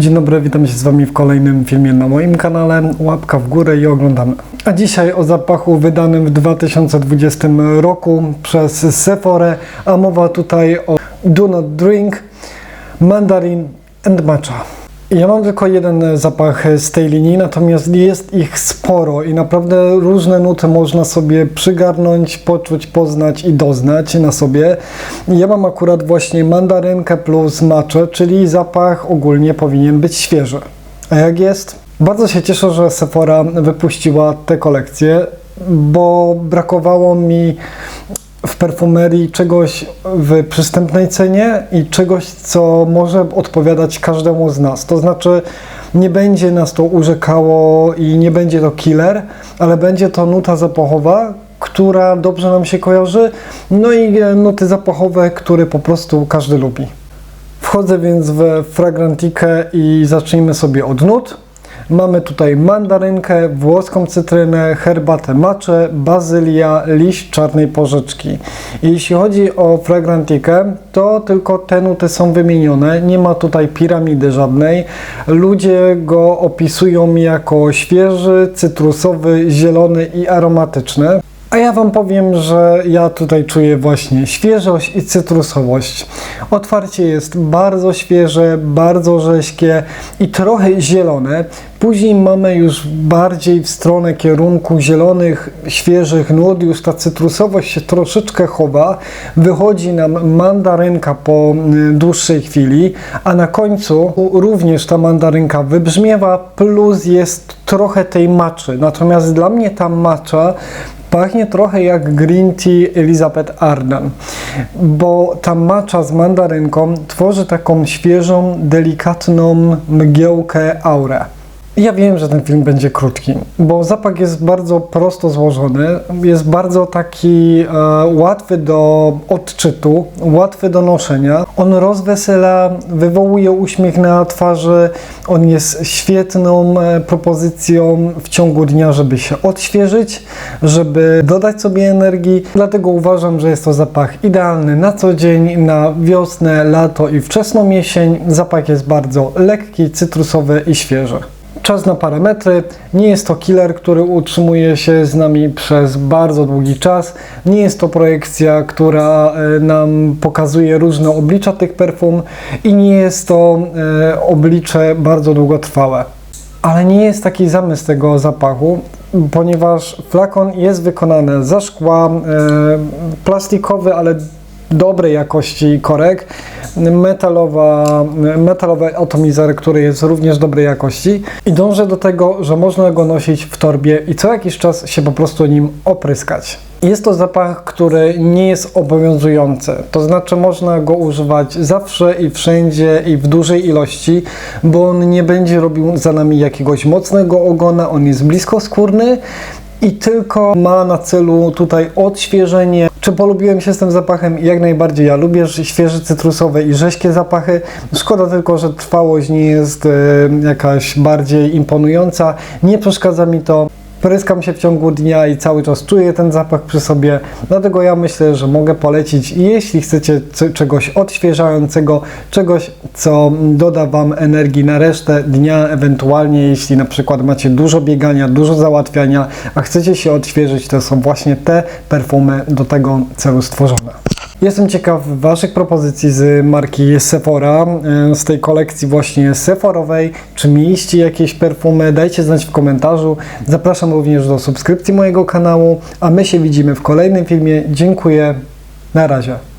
Dzień dobry, witam się z Wami w kolejnym filmie na moim kanale. Łapka w górę i oglądamy. A dzisiaj o zapachu wydanym w 2020 roku przez Sephora, a mowa tutaj o Do Not Drink, Mandarin and Matcha. Ja mam tylko jeden zapach z tej linii, natomiast jest ich sporo i naprawdę różne nuty można sobie przygarnąć, poczuć, poznać i doznać na sobie. Ja mam akurat właśnie mandarynkę plus matcha, czyli zapach ogólnie powinien być świeży. A jak jest? Bardzo się cieszę, że Sephora wypuściła tę kolekcję, bo brakowało mi perfumerii czegoś w przystępnej cenie i czegoś, co może odpowiadać każdemu z nas. To znaczy, nie będzie nas to urzekało i nie będzie to killer, ale będzie to nuta zapachowa, która dobrze nam się kojarzy, no i nuty zapachowe, które po prostu każdy lubi. Wchodzę więc w fragrantikę i zacznijmy sobie od nut. Mamy tutaj mandarynkę, włoską cytrynę, herbatę macze, bazylia, liść czarnej porzeczki. Jeśli chodzi o fragrantikę, to tylko te nuty są wymienione, nie ma tutaj piramidy żadnej. Ludzie go opisują jako świeży, cytrusowy, zielony i aromatyczny. A ja Wam powiem, że ja tutaj czuję właśnie świeżość i cytrusowość. Otwarcie jest bardzo świeże, bardzo rześkie i trochę zielone. Później mamy już bardziej w stronę kierunku zielonych, świeżych nut, już ta cytrusowość się troszeczkę chowa. Wychodzi nam mandarynka po y, dłuższej chwili, a na końcu również ta mandarynka wybrzmiewa, plus jest trochę tej maczy. Natomiast dla mnie ta macza Pachnie trochę jak green tea Elizabeth Arden, bo ta macza z mandarynką tworzy taką świeżą, delikatną mgiełkę aurę. Ja wiem, że ten film będzie krótki, bo zapach jest bardzo prosto złożony, jest bardzo taki e, łatwy do odczytu, łatwy do noszenia. On rozwesela, wywołuje uśmiech na twarzy, on jest świetną e, propozycją w ciągu dnia, żeby się odświeżyć, żeby dodać sobie energii. Dlatego uważam, że jest to zapach idealny na co dzień, na wiosnę, lato i wczesną jesień. Zapach jest bardzo lekki, cytrusowy i świeży czas na parametry. Nie jest to killer, który utrzymuje się z nami przez bardzo długi czas. Nie jest to projekcja, która e, nam pokazuje różne oblicza tych perfum i nie jest to e, oblicze bardzo długotrwałe. Ale nie jest taki zamysł tego zapachu, ponieważ flakon jest wykonany ze szkła, e, plastikowy, ale dobrej jakości korek, metalowa, metalowy atomizer, który jest również dobrej jakości i dążę do tego, że można go nosić w torbie i co jakiś czas się po prostu nim opryskać. Jest to zapach, który nie jest obowiązujący, to znaczy można go używać zawsze i wszędzie i w dużej ilości, bo on nie będzie robił za nami jakiegoś mocnego ogona, on jest bliskoskórny i tylko ma na celu tutaj odświeżenie. Czy polubiłem się z tym zapachem? Jak najbardziej. Ja lubię świeże cytrusowe i rześkie zapachy. Szkoda tylko, że trwałość nie jest e, jakaś bardziej imponująca. Nie przeszkadza mi to. Pryskam się w ciągu dnia i cały czas czuję ten zapach przy sobie, dlatego ja myślę, że mogę polecić, jeśli chcecie czegoś odświeżającego, czegoś, co doda Wam energii na resztę dnia, ewentualnie jeśli na przykład macie dużo biegania, dużo załatwiania, a chcecie się odświeżyć, to są właśnie te perfumy do tego celu stworzone. Jestem ciekaw Waszych propozycji z marki Sephora, e, z tej kolekcji właśnie Sephorowej. Czy mieliście jakieś perfumy? Dajcie znać w komentarzu. Zapraszam również do subskrypcji mojego kanału, a my się widzimy w kolejnym filmie. Dziękuję. Na razie.